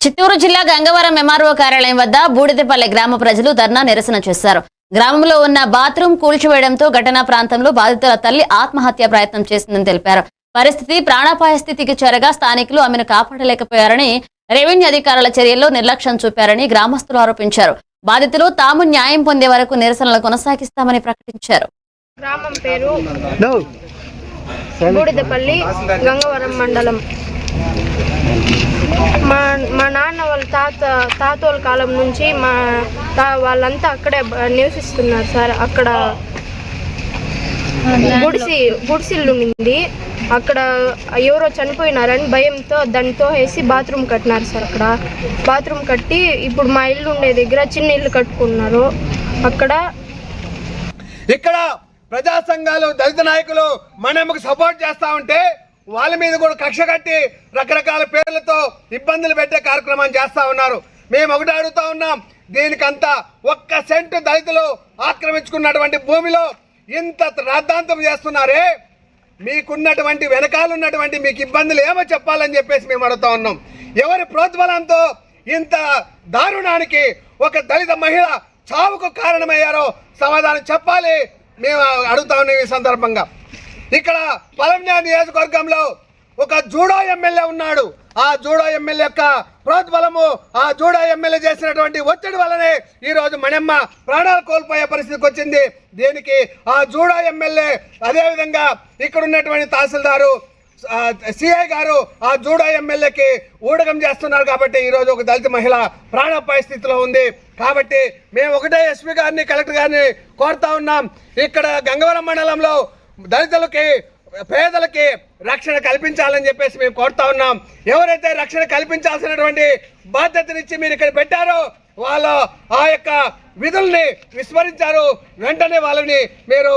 చిత్తూరు జిల్లా గంగవరం ఎంఆర్ఓ కార్యాలయం వద్ద బూడిదపల్లె గ్రామ ప్రజలు ధర్నా నిరసన చేశారు. గ్రామంలో ఉన్న బాత్రూం కూల్చివేయడంతో ఘటనా ప్రాంతంలో బాధితుల తల్లి ఆత్మహత్య ప్రయత్నం చేసిందని తెలిపారు. పరిస్థితి ప్రాణాపాయ స్థితికి చేరగా స్థానికులు ఆమెను కాపాడలేకపోయారని రెవెన్యూ అధికారుల చర్యల్లో నిర్లక్ష్యం చూపారని గ్రామస్తులు ఆరోపించారు. బాధితులు తాము న్యాయం పొందే వరకు నిరసనలు కొనసాగిస్తామని ప్రకటించారు. గ్రామం పేరు బూడిదపల్లి గంగవరం మండలం. మా మా నాన్న వాళ్ళ తాత తాతోళ్ళ కాలం నుంచి మా తా వాళ్ళంతా అక్కడే నివసిస్తున్నారు సార్. అక్కడ గుడిసి గుడిసిల్లు ఉంది అక్కడ ఎవరో చనిపోయినారని భయంతో దానితో వేసి బాత్రూమ్ కట్టినారు సార్ అక్కడ. బాత్రూమ్ కట్టి ఇప్పుడు మా ఇల్లు ఉండే దగ్గర చిన్న ఇల్లు కట్టుకున్నారు. అక్కడ ఇక్కడ ప్రజా సంఘాలు దళిత నాయకులు మనమ్మకు సపోర్ట్ చేస్తా ఉంటే వాళ్ళ మీద కూడా కక్ష కట్టి రకరకాల పేర్లతో ఇబ్బందులు పెట్టే కార్యక్రమం చేస్తా ఉన్నారు. మేము ఒకటి అడుగుతా ఉన్నాం దీనికంతా ఒక్క సెంటు దళితులు ఆక్రమించుకున్నటువంటి భూమిలో ఇంత రాద్ధాంతం చేస్తున్నారే మీకున్నటువంటి వెనకాలన్నటువంటి మీకు ఇబ్బందులు ఏమో చెప్పాలని చెప్పేసి మేము అడుగుతా ఉన్నాం. ఎవరి ప్రోద్బలంతో ఇంత దారుణానికి ఒక దళిత మహిళ చావుకు కారణమయ్యారో సమాధానం చెప్పాలి మేము అడుగుతా ఉన్నాం ఈ సందర్భంగా. ఇక్కడ పలంజా నియోజకవర్గంలో ఒక జూడో ఎమ్మెల్యే ఉన్నాడు. ఆ జూడో ఎమ్మెల్యే యొక్క ప్రోద్బలము ఆ జూడో ఎమ్మెల్యే చేసినటువంటి ఒత్తిడి వల్లనే ఈ రోజు ప్రాణాలు కోల్పోయే పరిస్థితికి వచ్చింది. దీనికి ఆ జూడో ఎమ్మెల్యే అదేవిధంగా ఇక్కడ ఉన్నటువంటి తహసీల్దారు సిఐ గారు ఆ జూడో ఎమ్మెల్యేకి ఊడకం చేస్తున్నారు కాబట్టి ఈరోజు ఒక దళిత మహిళ ప్రాణాపాయ స్థితిలో ఉంది. కాబట్టి మేము ఒకటే ఎస్పీ గారిని కలెక్టర్ గారిని కోరుతా ఉన్నాం. ఇక్కడ గంగవరం మండలంలో దళితులకి పేదలకి రక్షణ కల్పించాలని చెప్పేసి మేము కోరుతా ఉన్నాం. ఎవరైతే రక్షణ కల్పించాల్సినటువంటి బాధ్యతనిచ్చి మీరు ఇక్కడ పెట్టారో వాళ్ళ ఆ యొక్క విధుల్ని విస్మరించారు. వెంటనే వాళ్ళని మీరు